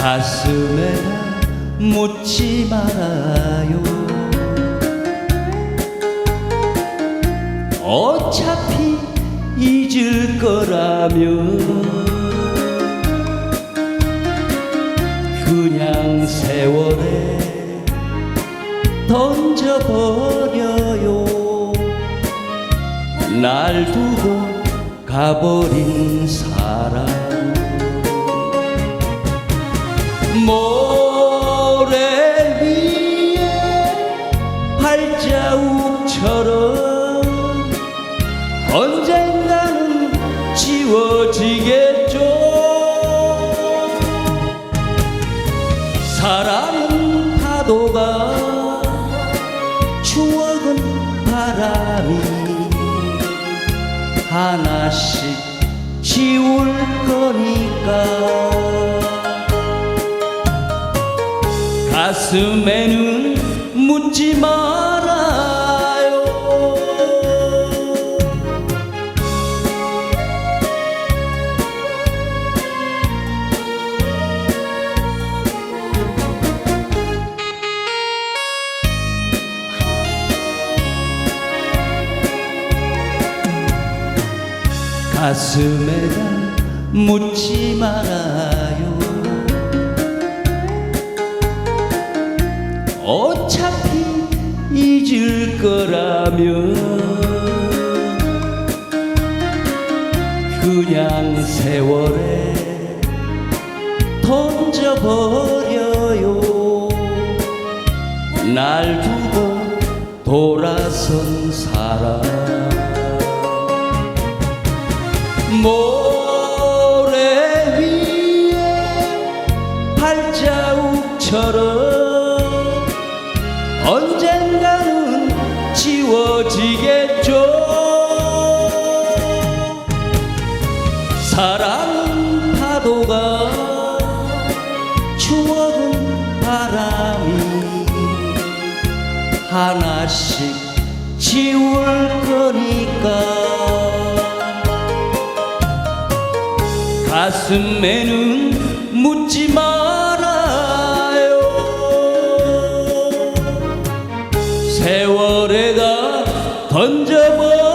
가슴에다 묻지 말아요. 어차피 잊을 거라면 그냥 세월에 던져버려요. 날 두고 가버린 사람 추억은 바람이 하나씩 지울 거니까. 가슴에는 묻지 말 가슴에다 묻지 말아요. 어차피 잊을 거라면 그냥 세월에 던져버려요. 날 두고 돌아선 사람 모래 위에 발자국처럼 언젠가는 지워지겠죠. 사랑은 파도가 추억은 바람이 하나씩 지울 거니까 가슴에는 묻지 말아요. 세월에다 던져버려